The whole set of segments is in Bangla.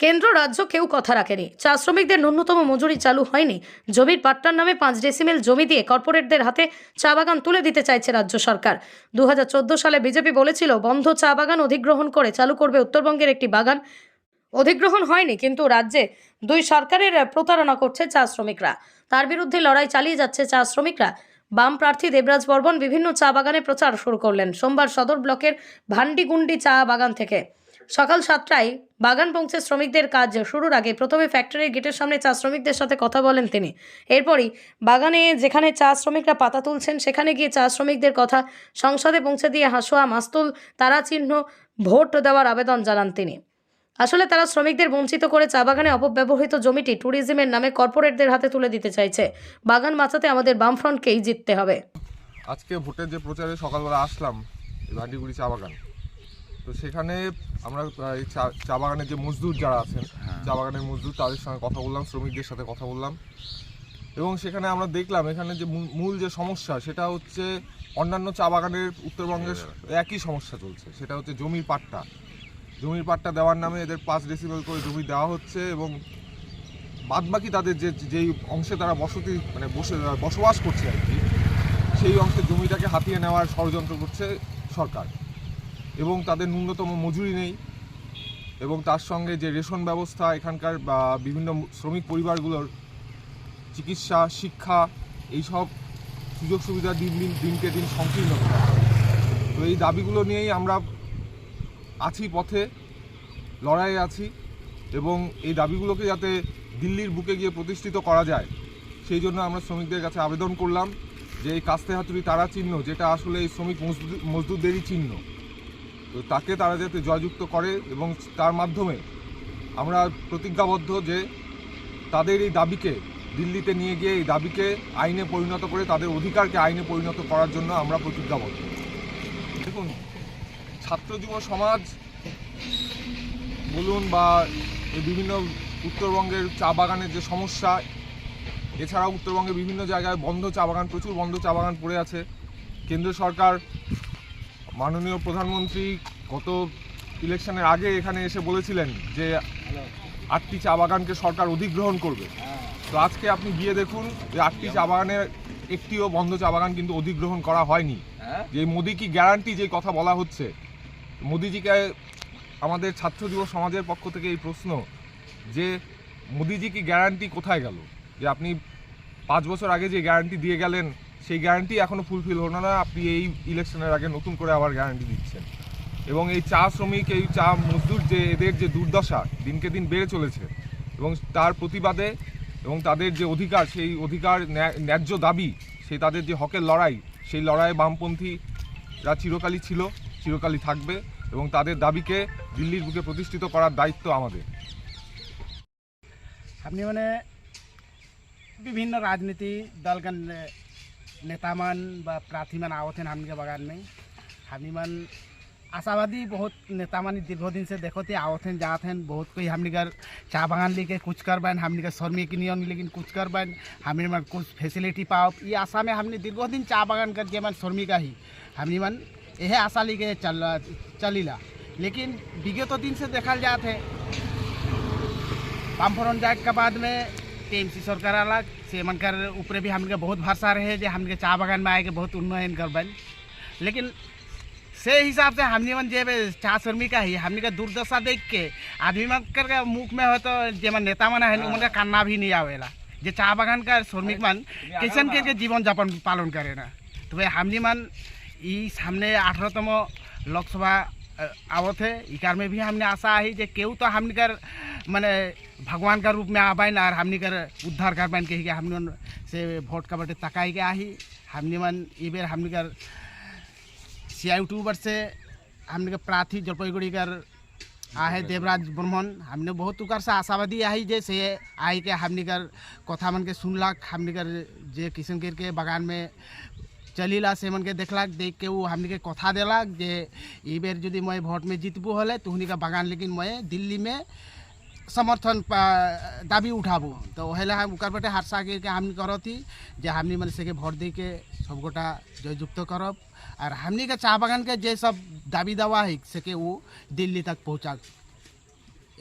কেন্দ্র রাজ্য কেউ কথা রাখেনি। চা শ্রমিকদের ন্যূনতম মজুরি চালু হয়নি। জমির পাট্টার নামে পাঁচ ডেসিমেল জমি দিয়ে কর্পোরেটদের হাতে চা বাগান তুলে দিতে চাইছে রাজ্য সরকার। দুহাজার চোদ্দ সালে বিজেপি বলেছিল, বন্ধ চা বাগান অধিগ্রহণ করে চালু করবে উত্তরবঙ্গের একটি বাগান। অধিগ্রহণ হয়নি, কিন্তু রাজ্যে দুই সরকারের প্রতারণা করছে চা শ্রমিকরা। তার বিরুদ্ধে লড়াই চালিয়ে যাচ্ছে চা শ্রমিকরা। বাম প্রার্থী দেবরাজ বর্মন বিভিন্ন চা বাগানে প্রচার শুরু করলেন। সোমবার সদর ব্লকের ভান্ডিগুন্ডি চা বাগান থেকে। সকাল সাতটায় বাগান পৌঁছে শ্রমিকদের কাজ শুরুর আগে প্রথমে ফ্যাক্টরির গেটের সামনে চা শ্রমিকদের সাথে কথা বলেন তিনি। এরপরই বাগানে যেখানে চা শ্রমিকরা পাতা তুলছেন, সেখানে গিয়ে চা শ্রমিকদের কথা সংসদে পৌঁছে দিয়ে হাসোয়া মাস্তুল তারা চিহ্ন ভোট দেওয়ার আবেদন জানান তিনি। আসলে তারা শ্রমিকদের বঞ্চিত করে চা বাগানে অপব্যবহৃত জমিটি ট্যুরিজমের নামে কর্পোরেটদের হাতে তুলে দিতে চাইছে। বাগান বাঁচাতে আমাদের বামফ্রন্টকেই জিততে হবে। আজকে ভোটের যে প্রচারে সকালবেলা আসলাম ভান্ডিগুড়ি চা বাগান। তো সেখানে আমরা এই চা চা বাগানের যে মজদুর যারা আছেন চা বাগানের মজদুর তাদের সঙ্গে কথা বললাম শ্রমিকদের সাথে কথা বললাম। এবং সেখানে আমরা দেখলাম এখানে যে মূল- মূল যে সমস্যা সেটা হচ্ছে অন্যান্য চা বাগানের উত্তরবঙ্গের একই সমস্যা চলছে। সেটা হচ্ছে জমির পাট্টা। জমির পাট্টা দেওয়ার নামে এদের পাঁচ ডেসিবেল করে জমি দেওয়া হচ্ছে এবং বাদবাকি তাদের যে যেই অংশে তারা বসতি মানে বসে বসবাস করছে আর কি সেই অংশে জমিটাকে হাতিয়ে নেওয়ার ষড়যন্ত্র করছে সরকার। এবং তাদের ন্যূনতম মজুরি নেই এবং তার সঙ্গে যে রেশন ব্যবস্থা, এখানকার বিভিন্ন শ্রমিক পরিবারগুলোর চিকিৎসা, শিক্ষা, এইসব সুযোগ সুবিধা দিন দিন, দিনকে দিন সংকীর্ণ। তো এই দাবিগুলো নিয়েই আমরা আছি পথে, লড়াইয়ে আছি এবং এই দাবিগুলোকে যাতে দিল্লির বুকে গিয়ে প্রতিষ্ঠিত করা যায়, সেই জন্য আমরা শ্রমিকদের কাছে আবেদন করলাম যে এই কাস্তে হাতুড়ি তারা চিহ্ন, যেটা আসলে এই শ্রমিক মজদুর মজদুরদেরই চিহ্ন তো তাকে তারা যাতে জয়যুক্ত করে এবং তার মাধ্যমে আমরা প্রতিজ্ঞাবদ্ধ যে তাদের এই দাবিকে দিল্লিতে নিয়ে গিয়ে এই দাবিকে আইনে পরিণত করে, তাদের অধিকারকে আইনে পরিণত করার জন্য আমরা প্রতিজ্ঞাবদ্ধ। দেখুন, ছাত্র যুব সমাজ বলুন বা বিভিন্ন উত্তরবঙ্গের চা বাগানের যে সমস্যা, এছাড়াও উত্তরবঙ্গে বিভিন্ন জায়গায় বন্ধ চা বাগান, প্রচুর বন্ধ চা বাগান পড়ে আছে। কেন্দ্র সরকার মাননীয় প্রধানমন্ত্রী গত ইলেকশনের আগে এখানে এসে বলেছিলেন যে আটটি চা বাগানকে সরকার অধিগ্রহণ করবে। তো আজকে আপনি গিয়ে দেখুন যে আটটি চা বাগানের একটিও বন্ধ চা বাগান কিন্তু অধিগ্রহণ করা হয়নি। যে মোদি কি গ্যারান্টি যে কথা বলা হচ্ছে? মোদিজিকে আমাদের ছাত্র যুব সমাজের পক্ষ থেকে এই প্রশ্ন যে মোদিজি কি গ্যারান্টি কোথায় গেল? যে আপনি পাঁচ বছর আগে যে গ্যারান্টি দিয়ে গেলেন সেই গ্যারান্টি এখনও ফুলফিল হলো না। আপনি এই ইলেকশনের আগে নতুন করে আবার গ্যারান্টি দিচ্ছেন। এবং এই চা শ্রমিক, এই চা মজদুর যে এদের যে দুর্দশা দিনকে দিন বেড়ে চলেছে এবং তার প্রতিবাদে এবং তাদের যে অধিকার, সেই অধিকার ন্যায্য দাবি, সেই তাদের যে হকের লড়াই, সেই লড়াইয়ে বামপন্থীরা চিরকালই ছিল, চিরকালই থাকবে এবং তাদের দাবিকে দিল্লির বুকে প্রতিষ্ঠিত করার দায়িত্ব আমাদের। আপনি মানে বিভিন্ন রাজনীতি দলকে नेता मन व प्रार्थी मन आवत हैं हमने बगान में। हमने मन आशावादी बहुत नेता मन दीर्घ दिन से देखो थे आवत हैं जात हैं बहुत कोई हमने चाह बगान लेके कुछ कर बैन हमने शर्मी की नियम लेकिन कुछ कर बैन हमने मन कुछ फैसिलिटी पाओ। ये आशा में हमने दीर्घ दिन चाह बगान कर के मन शर्मी का ही। हमने मन यह आशा लेके चल, चलीला। लेकिन विगत दिन से देखा जाते है जाए के बाद में टीएमसी सरकार अलग से मनकर ऊपर भी हमने के बहुत भरोसा रहे जे हमने के चाह बागान में आए के बहुत उन्नयन कर बैन लेकिन से हिसाब से हमने मन जे चाह श्रमिक का ही हमने के दुर्दशा देख के आदमी मन कर के मुख में हो तो जे मन नेता मन है उनका कान्ना भी नहीं आवेला जे चाह बागान का श्रमिक मन किसान के, के जीवन यापन पालन करे ना तो भाई हमने मन ई सामने अठारहतम लोकसभा अ, आवत है। इकार में भी हमने आशा है जे केहू तो हमने कर, माने भगवान का रूप में आबाइन और हमने कर उद्धार कर पाइन कही हमने से वोट का बटे तकाई के आही। हमने मन ई बेर हमने कर सी यूट्यूबर से हमने के प्रार्थी जलपाईगुड़ी कर आहे देवराज बर्मन हमने बहुत उकर से आशावादी आई जे से आई के हमने कर कथा मन के सुनलक हमने कर जे किशन कर के बगान में चलीला से मन के देखलक देख के वो कथा देलक जे ई यदि मैं वोट में जीतबू हले तो उन्हीं का बगान लेकिन मैं दिल्ली में समर्थन दाबी उठाबू। तो ओहेला हम उकर बटे हारसा के हमनी करती, जे हमनी मन से भोट दे के सब गोटा जययुक्त करब। और हमनी के चाह बगान के जे सब दाबी दावा है, से के वो दिल्ली तक पहुँचा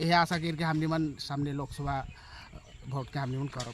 यही आशा करके हमने मन सामने लोकसभा भोट के हमने मन करब।